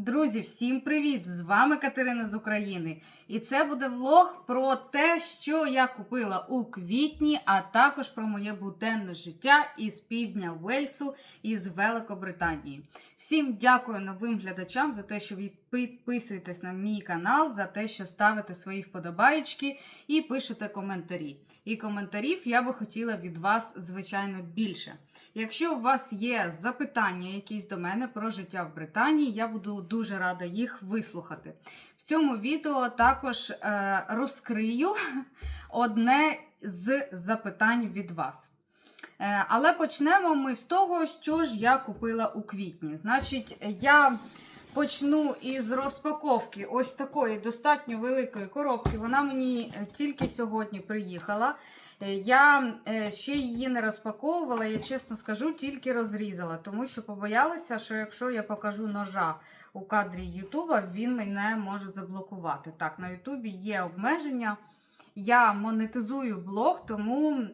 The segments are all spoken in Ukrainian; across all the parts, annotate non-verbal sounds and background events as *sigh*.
Друзі, всім привіт! З вами Катерина з України. І це буде влог про те, що я купила у квітні, а також про моє буденне життя із півдня Вельсу із Великобританії. Всім дякую новим глядачам за те, що ви підписуєтесь на мій канал, за те, що ставите свої вподобаєчки і пишете коментарі. І коментарів я би хотіла від вас, звичайно, більше. Якщо у вас є запитання якісь до мене про життя в Британії, я буду дуже рада їх вислухати. В цьому відео також е, розкрию *laughs* одне з запитань від вас. Е, але почнемо ми з того, що ж я купила у квітні. Значить, я почну із розпаковки ось такої достатньо великої коробки. Вона мені е, тільки сьогодні приїхала. Е, Я е, ще її не розпаковувала, я чесно скажу, тільки розрізала, тому що побоялася, що якщо я покажу ножа у кадрі Ютуба, він мене може заблокувати. Так, на Ютубі є обмеження. Я монетизую блог, тому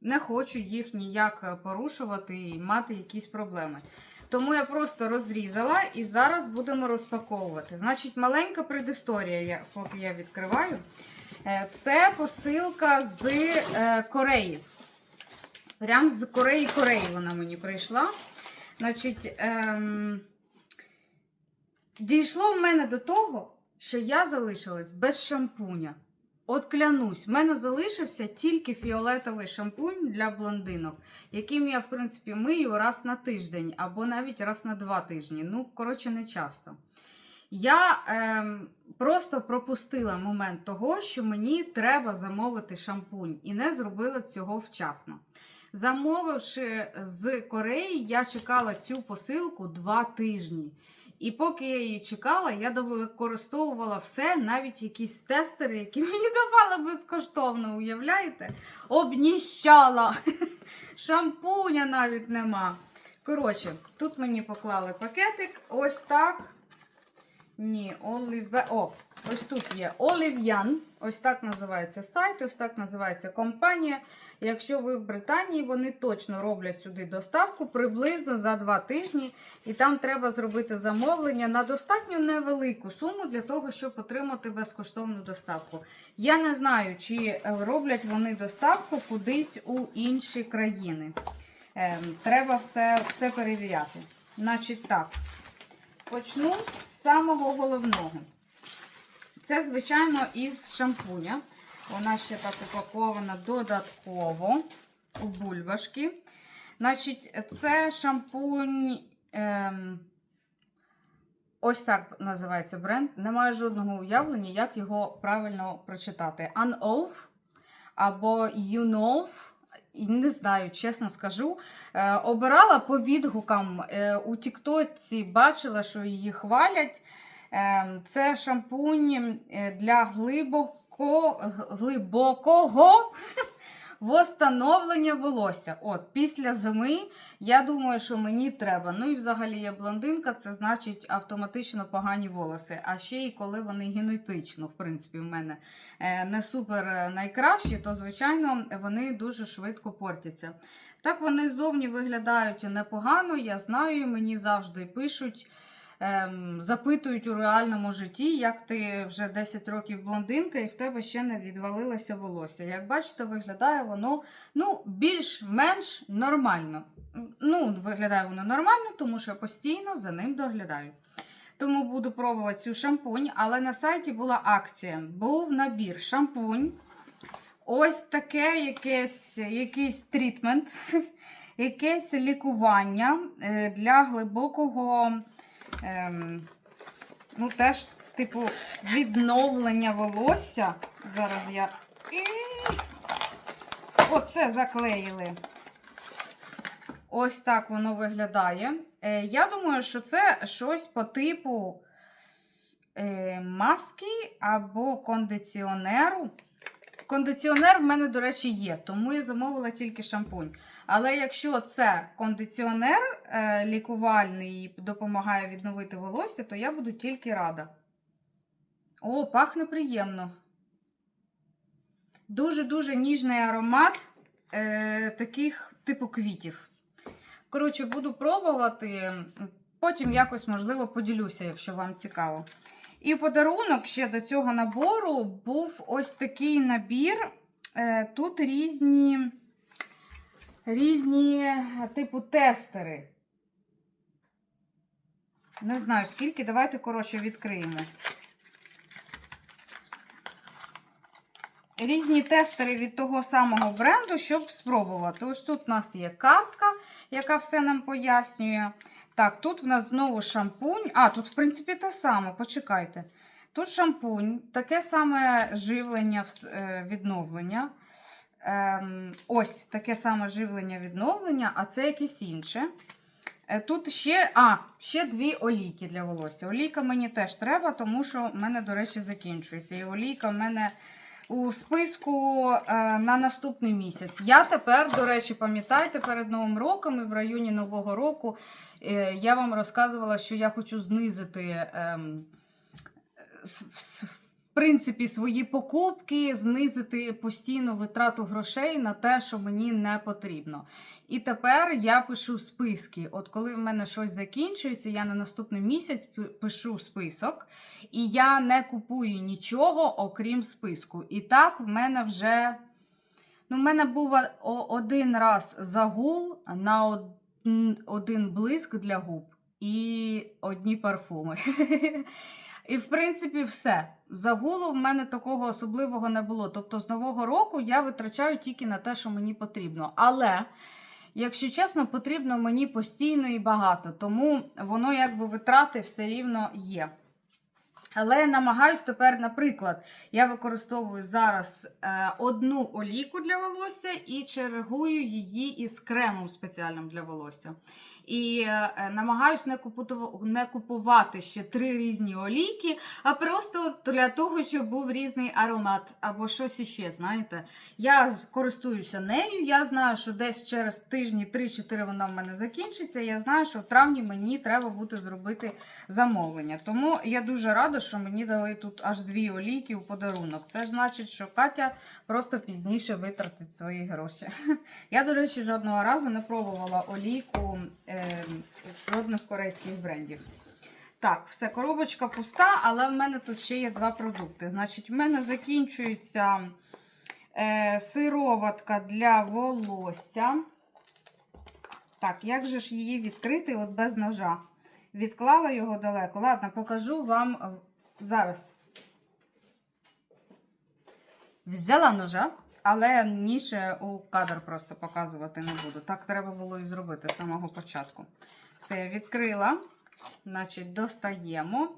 не хочу їх ніяк порушувати і мати якісь проблеми. Тому я просто розрізала і зараз будемо розпаковувати. Значить, маленька предісторія, поки я відкриваю. Е, Це посилка з е, Кореї. Прям з Кореї Кореї вона мені прийшла. Значить, ем, дійшло в мене до того, що я залишилась без шампуня. От клянусь, в мене залишився тільки фіолетовий шампунь для блондинок, яким я, в принципі, мию раз на тиждень або навіть раз на два тижні. Ну, коротше, не часто. Я ем, просто пропустила момент того, що мені треба замовити шампунь, і не зробила цього вчасно. Замовивши з Кореї, я чекала цю посилку два тижні. І поки я її чекала, я використовувала все, навіть якісь тестери, які *laughs* мені давали безкоштовно, уявляєте? Обніщала. *laughs* Шампуня навіть нема. Коротше, тут мені поклали пакетик. Ось так. Ні, Оліве. О, ось тут є Олів'ян. Ось так називається сайт, ось так називається компанія. Якщо ви в Британії, вони точно роблять сюди доставку приблизно за два тижні. І там треба зробити замовлення на достатньо невелику суму для того, щоб отримати безкоштовну доставку. Я не знаю, чи е, роблять вони доставку кудись у інші країни. Ем, треба все, все перевіряти. Значить так. Почну з самого головного. Це, звичайно, із шампуня. Вона ще так упакована додатково у бульбашки. Значить, це шампунь. Ем, ось так називається бренд. Немає жодного уявлення, як його правильно прочитати. Unoff або Unov. Не знаю, чесно скажу. Е, обирала по відгукам е, у Тіктоці, бачила, що її хвалять. Е, це шампунь е, для глибоко, глибокого *laughs* восстановлення волосся. От, після зими, я думаю, що мені треба. Ну і взагалі я блондинка, це значить автоматично погані волоси. А ще й коли вони генетично, в принципі, в мене е, не супер е, найкращі, то, звичайно, вони дуже швидко портяться. Так вони зовні виглядають непогано, я знаю, мені завжди пишуть. Ем, запитують у реальному житті, як ти вже 10 років блондинка і в тебе ще не відвалилося волосся. Як бачите, виглядає воно ну, більш-менш нормально. Ну, виглядає воно нормально, тому що я постійно за ним доглядаю. Тому буду пробувати цю шампунь, але на сайті була акція. Був набір шампунь. Ось таке якесь, якийсь трітмент, *laughs* якесь лікування е, для глибокого, ем, ну, теж, типу, відновлення волосся. Зараз я. І... Оце заклеїли. Ось так воно виглядає. Е, я думаю, що це щось по типу е, маски або кондиціонеру. Кондиціонер в мене, до речі, є, тому я замовила тільки шампунь. Але якщо це кондиціонер е, лікувальний і допомагає відновити волосся, то я буду тільки рада. О, пахне приємно. Дуже-дуже ніжний аромат е, таких типу квітів. Коротше, буду пробувати. Потім якось, можливо, поділюся, якщо вам цікаво. І подарунок ще до цього набору був ось такий набір. Е, Тут різні, різні, е, типу, тестери. Не знаю скільки, давайте, коротше, відкриємо. Різні тестери від того самого бренду, щоб спробувати. Ось тут у нас є картка, яка все нам пояснює. Так, тут в нас знову шампунь. А, тут, в принципі, те саме, почекайте. Тут шампунь, таке саме живлення е, відновлення. Ем, ось таке саме живлення відновлення, а це якесь інше. Е, Тут ще, а, ще дві олійки для волосся. Олійка мені теж треба, тому що в мене, до речі, закінчується. І олійка в мене у списку е, на наступний місяць. Я тепер, до речі, пам'ятайте, перед Новим роком і в районі Нового року е, я вам розказувала, що я хочу знизити. в принципі, свої покупки, знизити постійну витрату грошей на те, що мені не потрібно. І тепер я пишу списки. От коли в мене щось закінчується, я на наступний місяць пишу список, і я не купую нічого, окрім списку. І так в мене вже. Ну, в мене був один раз загул на один блиск для губ і одні парфуми. *laughs* І, в принципі, все. Загулу в мене такого особливого не було. Тобто, з нового року я витрачаю тільки на те, що мені потрібно. Але, якщо чесно, потрібно мені постійно і багато. Тому воно якби витрати все рівно є. Але намагаюсь тепер, наприклад, я використовую зараз е, одну олійку для волосся і чергую її із кремом спеціальним для волосся. І е, намагаюсь не купувати ще три різні олійки, а просто для того, щоб був різний аромат або щось іще, знаєте. Я користуюся нею, я знаю, що десь через тижні 3-4 вона в мене закінчиться. Я знаю, що в травні мені треба буде зробити замовлення. Тому я дуже рада, що мені дали тут аж дві олійки у подарунок. Це ж значить, що Катя просто пізніше витратить свої гроші. *laughs* Я, до речі, жодного разу не пробувала олійку е, жодних корейських брендів. Так, все, коробочка пуста, але в мене тут ще є два продукти. Значить, в мене закінчується е, сироватка для волосся. Так, як же ж її відкрити от без ножа? Відклала його далеко. Ладно, покажу вам зараз. Взяла ножа, але ніше у кадр просто показувати не буду. Так треба було і зробити з самого початку. Все, я відкрила. Значить, достаємо.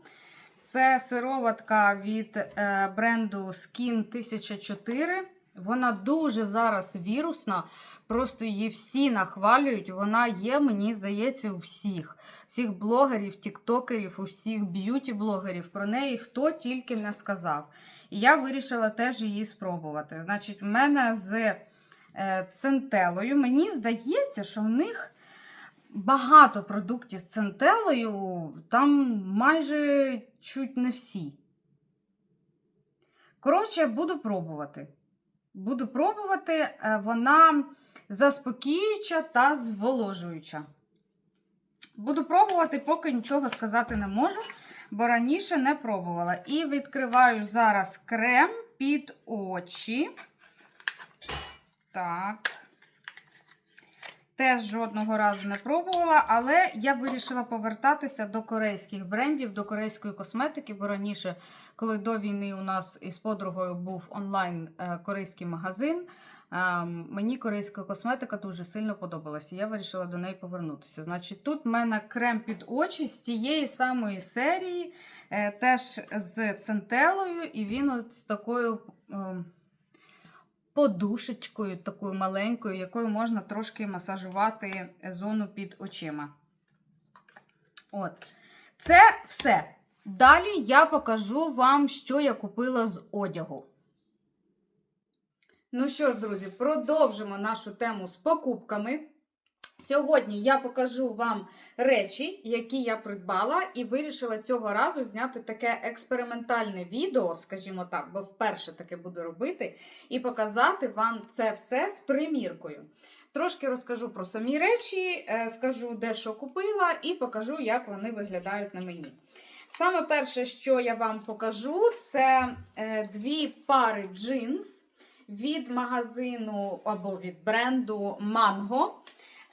Це сироватка від е, бренду Skin 1004. Вона дуже зараз вірусна, просто її всі нахвалюють. Вона є, мені здається, у всіх. Всіх блогерів, тіктокерів, у всіх б'юті-блогерів. Про неї хто тільки не сказав. І я вирішила теж її спробувати. Значить, в мене з е, центелою. Мені здається, що в них багато продуктів з центелою, там майже чуть не всі. Коротше, буду пробувати. Буду пробувати, е, вона заспокіююча та зволожуюча. Буду пробувати, поки нічого сказати не можу, бо раніше не пробувала. І відкриваю зараз крем під очі. Так. Теж жодного разу не пробувала, але я вирішила повертатися до корейських брендів, до корейської косметики, бо раніше, коли до війни у нас із подругою був онлайн е, корейський магазин, е, мені корейська косметика дуже сильно подобалася. Я вирішила до неї повернутися. Значить, тут в мене крем під очі з тієї самої серії, е, теж з центелою, і він ось такою. Е, подушечкою такою маленькою, якою можна трошки масажувати зону під очима. От. Це все. Далі я покажу вам, що я купила з одягу. Ну що ж, друзі, продовжимо нашу тему з покупками. Сьогодні я покажу вам речі, які я придбала, і вирішила цього разу зняти таке експериментальне відео, скажімо так, бо вперше таке буду робити, і показати вам це все з приміркою. Трошки розкажу про самі речі, е, скажу, де що купила, і покажу, як вони виглядають на мені. Саме перше, що я вам покажу, це е, дві пари джинс від магазину або від бренду Mango.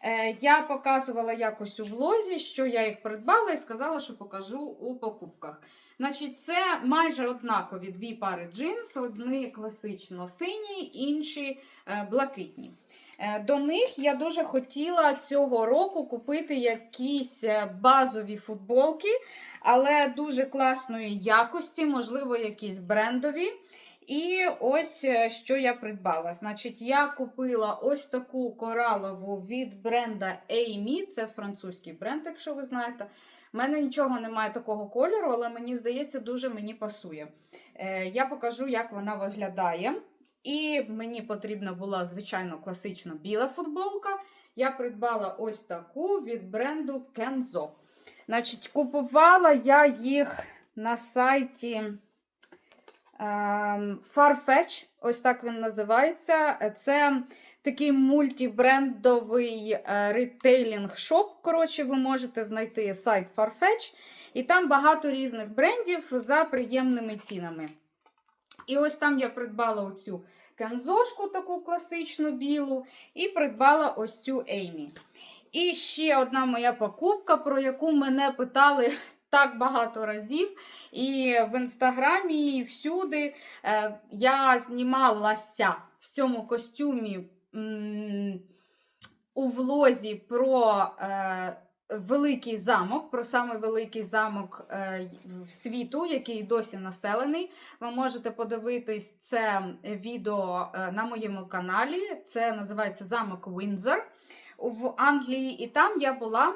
Е, Я показувала якось у влозі, що я їх придбала, і сказала, що покажу у покупках. Значить, це майже однакові дві пари джинс, одні класично сині, інші е, блакитні. Е, До них я дуже хотіла цього року купити якісь базові футболки, але дуже класної якості, можливо, якісь брендові. І ось е, що я придбала. Значить, я купила ось таку коралову від бренда Amy. Це французький бренд, якщо ви знаєте. У мене нічого немає такого кольору, але мені здається, дуже мені пасує. Е, я покажу, як вона виглядає. І мені потрібна була, звичайно, класична біла футболка. Я придбала ось таку від бренду Kenzo. Значить, купувала я їх на сайті. Ем, Farfetch, ось так він називається. Це такий мультибрендовий е, ретейлінг шоп. Коротше, ви можете знайти сайт Farfetch, і там багато різних брендів за приємними цінами. І ось там я придбала оцю кензошку, таку класичну білу, і придбала ось цю Еймі. І ще одна моя покупка, про яку мене питали так багато разів. І в інстаграмі, і всюди е, я знімалася в цьому костюмі у влозі про е, великий замок, про саме великий замок е, світу, який досі населений. Ви можете подивитись це відео е, на моєму каналі. Це називається Замок Віндзор в Англії. І там я була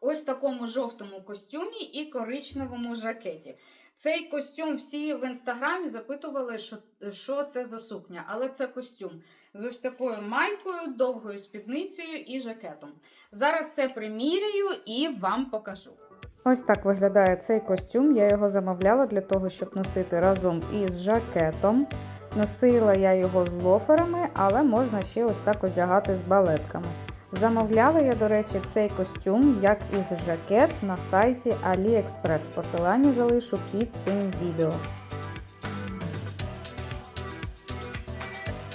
ось такому жовтому костюмі і коричневому жакеті. Цей костюм всі в інстаграмі запитували, що, що це за сукня, але це костюм з ось такою майкою, довгою спідницею і жакетом. Зараз все приміряю і вам покажу. Ось так виглядає цей костюм. Я його замовляла для того, щоб носити разом із жакетом. Носила я його з лоферами, але можна ще ось так одягати з балетками. Замовляла я, до речі, цей костюм, як і жакет на сайті AliExpress. Посилання залишу під цим відео.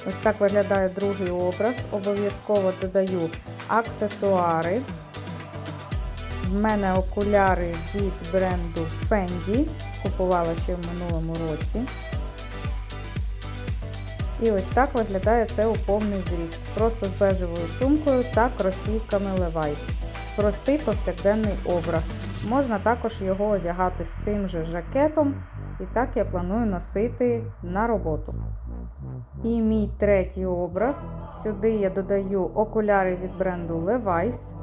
Ось так виглядає другий образ. Обов'язково додаю аксесуари. В мене окуляри від бренду Fendi. Купувала ще в минулому році. І ось так виглядає це у повний зріст. Просто з бежевою сумкою та кросівками Levi's. Простий повсякденний образ. Можна також його одягати з цим же жакетом. І так я планую носити на роботу. І мій третій образ. Сюди я додаю окуляри від бренду Levi's.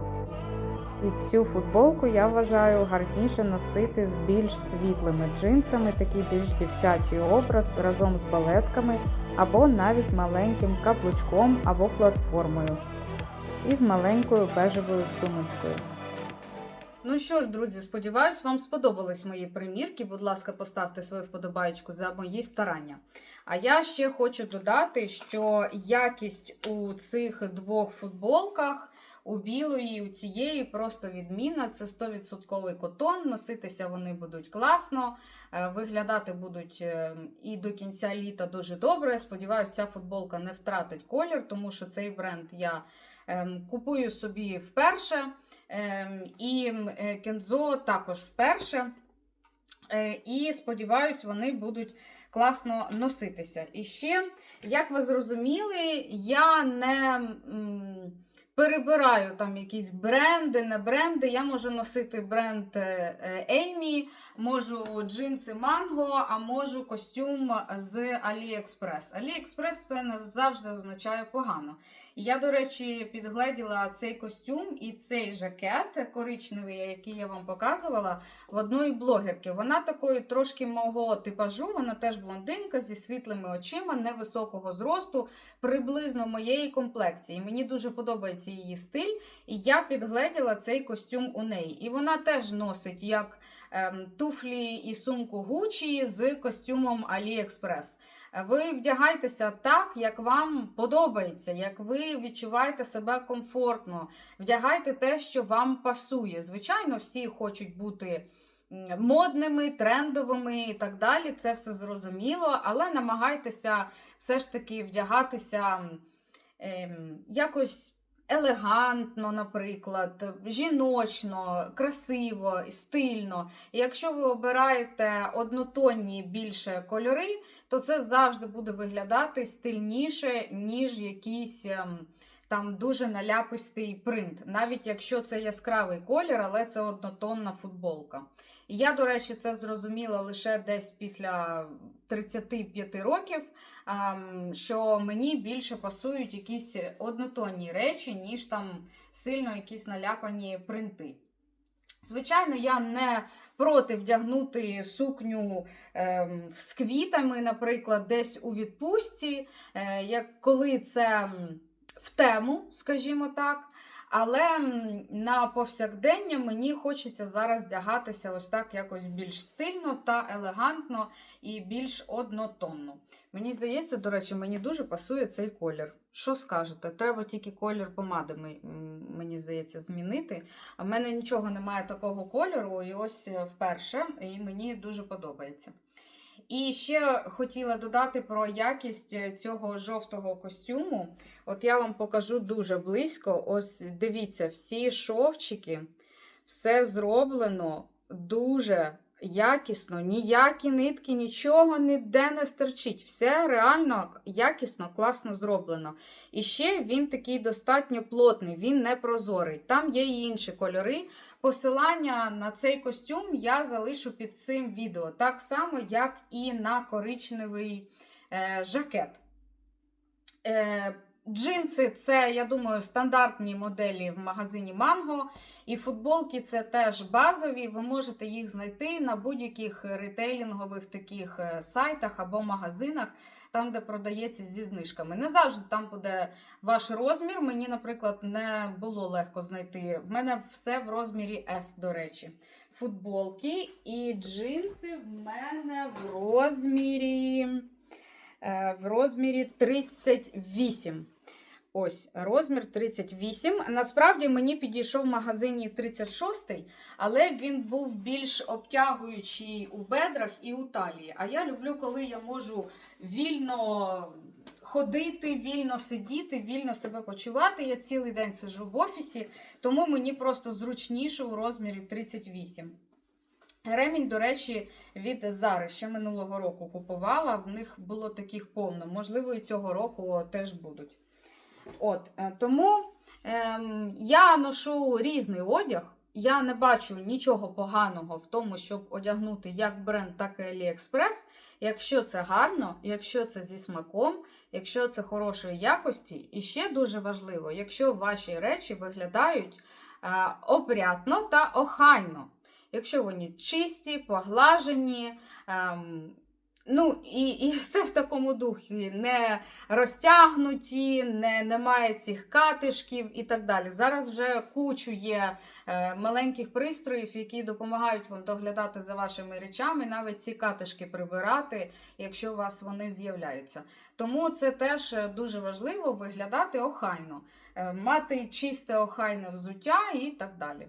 І цю футболку я вважаю гарніше носити з більш світлими джинсами, такий більш дівчачий образ разом з балетками, або навіть маленьким каблучком або платформою. із маленькою бежевою сумочкою. Ну що ж, друзі, сподіваюсь, вам сподобались мої примірки. Будь ласка, поставте свою вподобаєчку за мої старання. А я ще хочу додати, що якість у цих двох футболках. У білої, у цієї просто відмінна. Це 100% котон. Носитися вони будуть класно, е, виглядати будуть е, і до кінця літа дуже добре. Сподіваюся, ця футболка не втратить колір, тому що цей бренд я ем, купую собі вперше. Ем, і е, Кензо також вперше. І сподіваюсь, вони будуть класно носитися. І ще, як ви зрозуміли, я не. Перебираю там якісь бренди, не бренди. Я можу носити бренд Еймі, Amy, можу джинси Манго, а можу костюм з AliExpress. AliExpress це не завжди означає погано. Я, до речі, підгледіла цей костюм і цей жакет коричневий, який я вам показувала, в одної блогерки. Вона такої трошки мого типажу, вона теж блондинка зі світлими очима, невисокого зросту, приблизно моєї комплекції. Мені дуже подобається її стиль, і я підгледіла цей костюм у неї. І вона теж носить як туфлі і сумку Гучі з костюмом AliExpress. Ви вдягайтеся так, як вам подобається, як ви відчуваєте себе комфортно. Вдягайте те, що вам пасує. Звичайно, всі хочуть бути модними, трендовими і так далі. Це все зрозуміло, але намагайтеся все ж таки вдягатися ем, якось. Елегантно, наприклад, жіночно, красиво, стильно. І якщо ви обираєте однотонні більше кольори, то це завжди буде виглядати стильніше, ніж якийсь ем, там дуже наляпистий принт. Навіть якщо це яскравий колір, але це однотонна футболка. І я, до речі, це зрозуміла лише десь після 35 років, що мені більше пасують якісь однотонні речі, ніж там сильно якісь наляпані принти. Звичайно, я не проти вдягнути сукню ем, з квітами, наприклад, десь у відпустці, е, коли це в тему, скажімо так. Але на повсякдення мені хочеться зараз вдягатися ось так якось більш стильно та елегантно і більш однотонно. Мені здається, до речі, мені дуже пасує цей колір. Що скажете? Треба тільки колір помади, мені здається, змінити. А в мене нічого немає такого кольору, і ось е, вперше, і мені дуже подобається. І ще хотіла додати про якість е, цього жовтого костюму. От я вам покажу дуже близько. Ось дивіться, всі шовчики, все зроблено дуже якісно, ніякі нитки, нічого ніде не стерчить. Все реально якісно, класно зроблено. І ще він такий достатньо плотний, він не прозорий. Там є і інші кольори. Посилання на цей костюм я залишу під цим відео, так само, як і на коричневий е, жакет. Е, Джинси це, я думаю, стандартні моделі в магазині Mango. І футболки це теж базові. Ви можете їх знайти на будь-яких ретейлінгових таких е, сайтах або магазинах, там, де продається зі знижками. Не завжди там буде ваш розмір. Мені, наприклад, не було легко знайти. В мене все в розмірі S, до речі. Футболки і джинси в мене в розмірі. е, В розмірі 38. Ось розмір 38. Насправді мені підійшов в магазині 36, але він був більш обтягуючий у бедрах і у талії. А я люблю, коли я можу вільно ходити, вільно сидіти, вільно себе почувати. Я цілий день сиджу в офісі, тому мені просто зручніше у розмірі 38. Ремінь, до речі, від Зари ще минулого року купувала. В них було таких повно. Можливо, і цього року теж будуть. От, е, тому ем, я ношу різний одяг. Я не бачу нічого поганого в тому, щоб одягнути як бренд, так і AliExpress. Якщо це гарно, якщо це зі смаком, якщо це хорошої якості. І ще дуже важливо, якщо ваші речі виглядають е, опрятно та охайно. Якщо вони чисті, поглажені, ем, ну і, і *laughs* все в такому духі, не розтягнуті, не, немає цих катишків і так далі. Зараз вже кучу є е, маленьких пристроїв, які допомагають вам доглядати за вашими речами, навіть ці катишки прибирати, якщо у вас вони з'являються. Тому це теж е, дуже важливо виглядати охайно, е, мати чисте охайне взуття і так далі.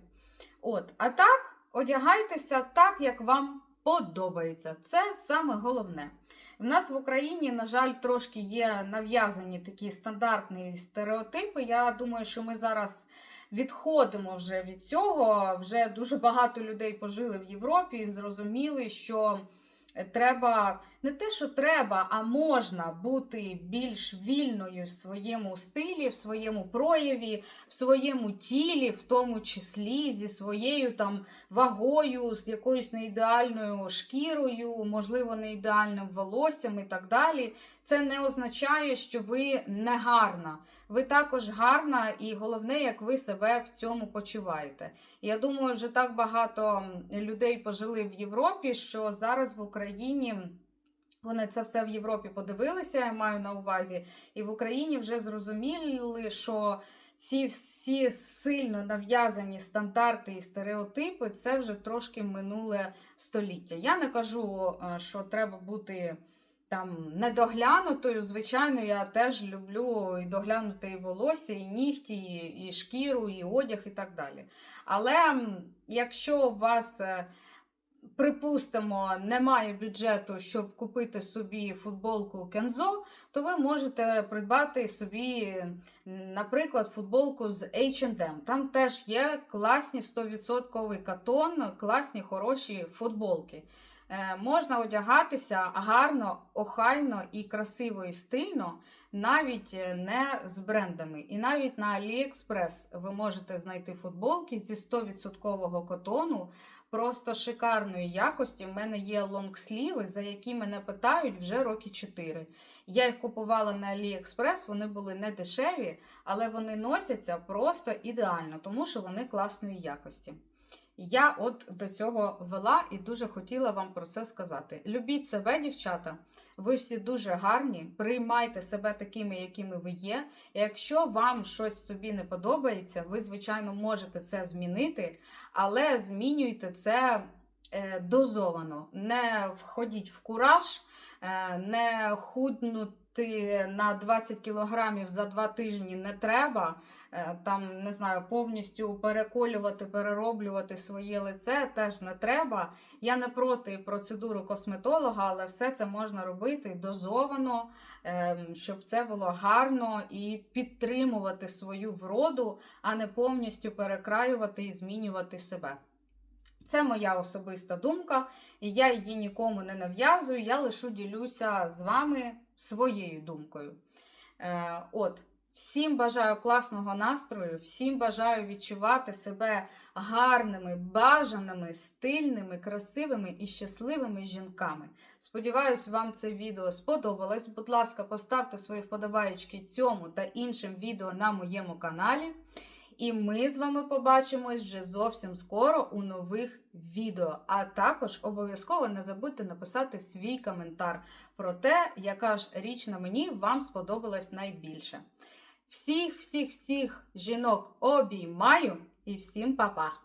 От, а так, одягайтеся так, як вам подобається. Це саме головне. У нас в Україні, на жаль, трошки є нав'язані такі стандартні стереотипи. Я думаю, що ми зараз відходимо вже від цього. Вже дуже багато людей пожили в Європі і зрозуміли, що треба не те, що треба, а можна бути більш вільною в своєму стилі, в своєму прояві, в своєму тілі, в тому числі зі своєю там вагою, з якоюсь неідеальною шкірою, можливо, не ідеальним волоссям і так далі. Це не означає, що ви не гарна. Ви також гарна, і головне, як ви себе в цьому почуваєте. Я думаю, вже так багато людей пожили в Європі, що зараз в Україні. Вони це все в Європі подивилися, я маю на увазі, і в Україні вже зрозуміли, що ці всі сильно нав'язані стандарти і стереотипи це вже трошки минуле століття. Я не кажу, е, що треба бути там недоглянутою. Звичайно, я теж люблю і доглянути і волосся, і нігті, і, і шкіру, і одяг, і так далі. Але якщо у вас. Припустимо, немає бюджету, щоб купити собі футболку Кензо, то ви можете придбати собі, наприклад, футболку з H&M. Там теж є класні 100% катон, класні хороші футболки. Е, можна одягатися гарно, охайно і красиво і стильно, навіть е, не з брендами. І навіть на AliExpress ви можете знайти футболки зі 100% котону, просто шикарної якості. В мене є лонгсліви, за які мене питають вже роки 4. Я їх купувала на AliExpress, вони були не дешеві, але вони носяться просто ідеально, тому що вони класної якості. Я от до цього вела і дуже хотіла вам про це сказати. Любіть себе, дівчата. Ви всі дуже гарні. Приймайте себе такими, якими ви є. І якщо вам щось собі не подобається, ви, звичайно, можете це змінити, але змінюйте це е, дозовано. Не входіть в кураж, е, не худнути на 20 кілограмів за два тижні не треба. Е, Там, не знаю, повністю переколювати, перероблювати своє лице теж не треба. Я не проти процедури косметолога, але все це можна робити дозовано, ем, щоб це було гарно і підтримувати свою вроду, а не повністю перекраювати і змінювати себе. Це моя особиста думка, і я її нікому не нав'язую, я лише ділюся з вами своєю думкою. Е, от, всім бажаю класного настрою, всім бажаю відчувати себе гарними, бажаними, стильними, красивими і щасливими жінками. Сподіваюсь, вам це відео сподобалось. Будь ласка, поставте свої вподобаєчки цьому та іншим відео на моєму каналі. І ми з вами побачимось вже зовсім скоро у нових відео. А також обов'язково не забудьте написати свій коментар про те, яка ж річ на мені вам сподобалась найбільше. Всіх, всіх, всіх жінок обіймаю і всім па-па!